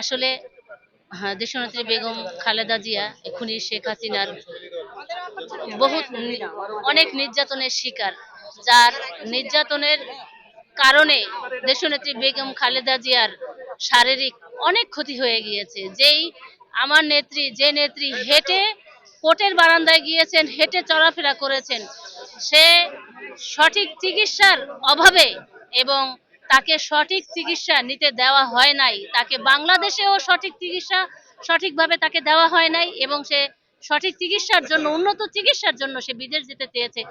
আসলে হ্যাঁ দেশনেত্রী বেগম খালেদা জিয়া, এখনই শেখ হাসিনার বহুত অনেক নির্যাতনের শিকার, যার নির্যাতনের কারণে দেশনেত্রী বেগম খালেদা জিয়ার শারীরিক অনেক ক্ষতি হয়ে গিয়েছে। যেই আমার নেত্রী, যে নেত্রী হেঁটে কোর্টের বারান্দায় গিয়েছেন, হেঁটে চলাফেরা করেছেন, সে সঠিক চিকিৎসার অভাবে এবং তাকে সঠিক চিকিৎসা নিতে দেওয়া হয় নাই। তাকে বাংলাদেশেও সঠিক চিকিৎসা, সঠিকভাবে তাকে দেওয়া হয় নাই এবং সে সঠিক চিকিৎসার জন্য, উন্নত চিকিৎসার জন্য সে বিদেশ যেতে চেয়েছে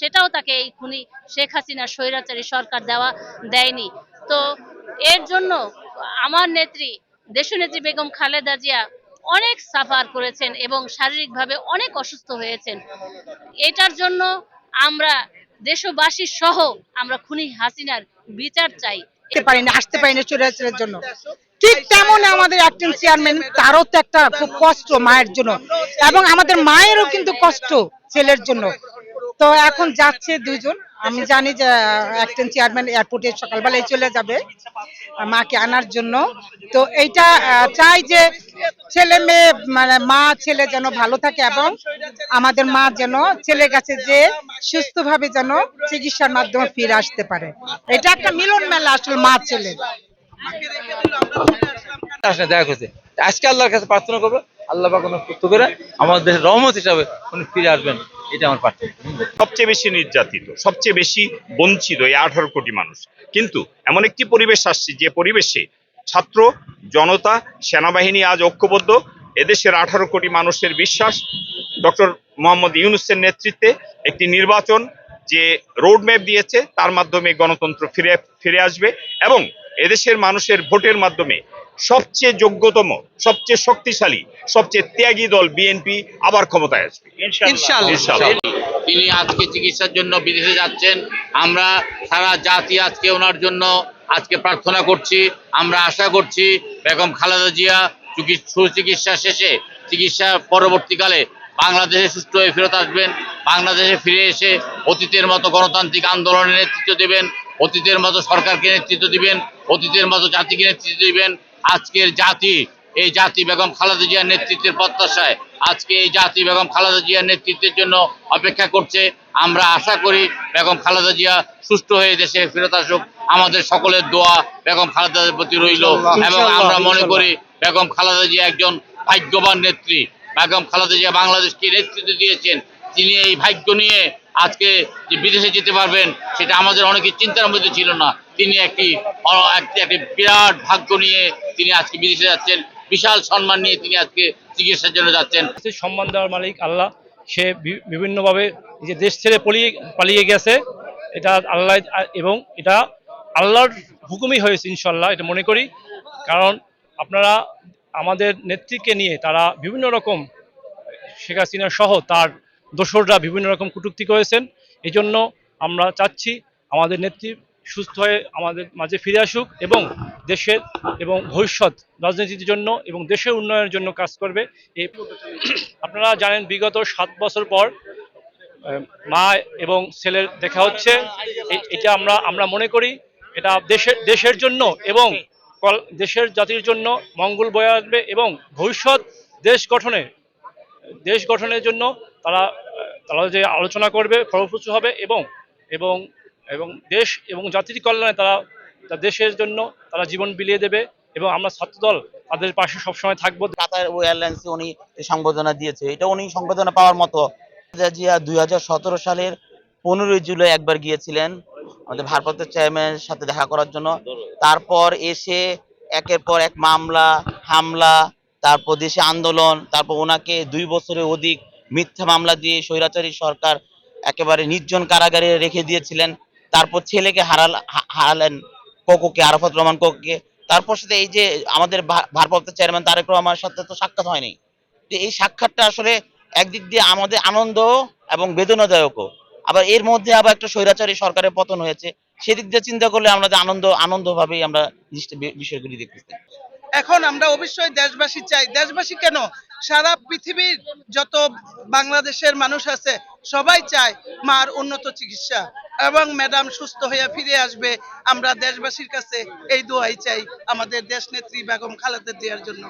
সেটাও তাকে এই খুনি শেখ হাসিনার স্বৈরাচারী সরকার দেওয়া দেয়নি। তো এর জন্য আমার নেত্রী দেশনেত্রী বেগম খালেদা জিয়া অনেক সাফার করেছেন এবং শারীরিকভাবে অনেক অসুস্থ হয়েছেন। এটার জন্য আমরা দেশবাসী সহ আমরা খুনি হাসিনার বিচার চাই। আসতে পারি না আসতে পারি না চোরাচারের জন্য। ঠিক তেমন আমাদের অ্যাক্টিং চেয়ারম্যান তারও তো একটা খুব কষ্ট মায়ের জন্য। এবং আমাদের মায়েরও কিন্তু কষ্ট ছেলের জন্য। তো এখন যাচ্ছে দুজন। আমি জানি যে অ্যাক্টিং চেয়ারম্যান এয়ারপোর্টে সকালবেলায় চলে যাবে মাকে আনার জন্য। তো এইটা চাই যে ছেলে মেয়ে মানে মা ছেলে যেন ভালো থাকে এবং আমাদের মা যেন ছেলের কাছে যে সুস্থভাবে যেন চিকিৎসার মাধ্যমে ফিরে আসতে পারে। এটা একটা মিলন মেলা আসলে মা ছেলে। আসলে দেখা করতে আজকে আল্লাহর কাছে প্রার্থনা করব আল্লাহ পাক ওনার করে আমাদের দেশের রহমত হিসাবে উনি ফিরে আসবেন এটা আমার প্রার্থনা। সবচেয়ে বেশি নির্যাতিত সবচেয়ে বেশি বঞ্চিত এই আঠারো কোটি মানুষ। কিন্তু এমন একটি পরিবেশ আসছে যে পরিবেশে ছাত্র জনতা সেনাবাহিনী আজ ঐক্যবদ্ধ। এদেশের আঠারো কোটি মানুষের বিশ্বাস। ডক্টর মোহাম্মদ ইউনুসের নেতৃত্বে একটি নির্বাচন যে রোডম্যাপ দিয়েছে তার মাধ্যমে গণতন্ত্র ফিরে ফিরে আসবে এবং এদেশের মানুষের ভোটের মাধ্যমে সবচেয়ে যোগ্যতম সবচেয়ে শক্তিশালী সবচেয়ে ত্যাগী দল বিএনপি আবার ক্ষমতায় আসবে। ইনশাআল্লাহ। ইনশাআল্লাহ তিনি আজকে চিকিৎসার জন্য বিদেশে যাচ্ছেন। আমরা সারা জাতি আজকে ওনার জন্য আজকে প্রার্থনা করছি, আমরা আশা করছি বেগম খালেদা জিয়া চিকি- সুচিকিৎসা শেষে চিকিৎসা পরবর্তীকালে বাংলাদেশে সুস্থ হয়ে ফেরত আসবেন, বাংলাদেশে ফিরে এসে অতীতের মতো গণতান্ত্রিক আন্দোলনের নেতৃত্ব দেবেন, অতীতের মতো সরকারকে নেতৃত্ব দিবেন, অতীতের মতো জাতিকে নেতৃত্ব দিবেন, আজকের জাতি এই জাতি বেগম খালেদা জিয়ার নেতৃত্বের প্রত্যাশায় আজকে এই জাতি বেগম খালেদা জিয়ার নেতৃত্বের জন্য অপেক্ষা করছে। আমরা আশা করি বেগম খালেদা জিয়া সুস্থ হয়ে দেশে ফেরত আসুক। আমাদের সকলের দোয়া বেগম খালেদার প্রতি রইল এবং আমরা মনে করি বেগম খালেদা জিয়া একজন ভাগ্যবান নেত্রী। বেগম খালেদা জিয়া বাংলাদেশকে নেতৃত্ব দিয়েছেন। তিনি এই ভাগ্য নিয়ে আজকে যে বিদেশে যেতে পারবেন সেটা আমাদের অনেকে চিন্তার মধ্যে ছিল না। তিনি একটি একটি বিরাট ভাগ্য নিয়ে তিনি আজকে বিদেশে যাচ্ছেন। বিশাল সম্মান নিয়ে তিনি আজকে চিকিৎসার জন্য যাচ্ছেন। সম্মান দেওয়ার মালিক আল্লাহ। সে বিভিন্নভাবে যে দেশ ছেড়ে পলিয়ে, পালিয়ে গেছে, এটা আল্লাহ, এবং এটা আল্লাহর হুকুমই হয়েছে ইনশাল্লাহ এটা মনে করি। কারণ আপনারা আমাদের নেত্রীকে নিয়ে তারা বিভিন্ন রকম শেখ হাসিনা সহ তার দোসররা বিভিন্ন রকম কটূক্তি করেছেন। এই জন্য আমরা চাচ্ছি আমাদের নেত্রী সুস্থ হয়ে আমাদের মাঝে ফিরে আসুক এবং দেশের এবং ভবিষ্যৎ রাজনীতির জন্য এবং দেশের উন্নয়নের জন্য কাজ করবে। এই আপনারা জানেন বিগত সাত বছর পর মা এবং ছেলের দেখা হচ্ছে। এটা আমরা আমরা মনে করি এটা দেশের দেশের জন্য এবং দেশের জাতির জন্য মঙ্গল বয়ে আসবে এবং ভবিষ্যৎ দেশ গঠনে, দেশ গঠনের জন্য তারা তারা যে আলোচনা করবে, ফলপ্রসূ হবে এবং এবং এবং দেশ এবং জাতির কল্যাণে তারা তার দেশের জন্য তারা জীবন বিলিয়ে দেবে এবং আমরা ছাত্রদল তাদের পাশে সবসময় থাকব। কাতার এয়ারলাইন্সে উনি সংবর্ধনা দিয়েছে। এটা উনি সংবর্ধনা পাওয়ার মতো। জিয়া দুই সালের পনেরোই জুলাই একবার গিয়েছিলেন আমাদের ভারপ্রাপ্ত চেয়ারম্যানের সাথে দেখা করার জন্য। তারপর এসে একের পর এক মামলা, হামলা, তারপর দেশে আন্দোলন, তারপর ওনাকে দুই বছরের অধিক মিথ্যা মামলা দিয়ে স্বৈরাচারী সরকার একেবারে নির্জন কারাগারে রেখে দিয়েছিলেন। তারপর ছেলেকে হারাল হারালেন। কোকোকে, আরাফাত রহমান কোকোকে। তারপর সাথে এই যে আমাদের ভারপ্রাপ্ত চেয়ারম্যান তারেক রহমানের সাথে তো সাক্ষাৎ হয়নি। তো এই সাক্ষাৎটা আসলে একদিক দিয়ে আমাদের আনন্দ এবং বেদনাদায়কও। আবার এর মধ্যে আবার একটা স্বৈরাচারী সরকারের পতন হয়েছে। সেদিক দিয়ে চিন্তা করলে আমরা আনন্দ আনন্দ ভাবেই আমরা বিষয়গুলি দেখতেছি। এখন আমরা অবশ্যই দেশবাসী চাই। দেশবাসী কেন? সারা পৃথিবীর যত বাংলাদেশের মানুষ আছে, সবাই চায় মার উন্নত চিকিৎসা। এবং ম্যাডাম সুস্থ হয়ে ফিরে আসবে, আমরা দেশবাসীর কাছে এই দোয়াই চাই আমাদের দেশ নেত্রী বেগম খালেদা জিয়ার জন্য।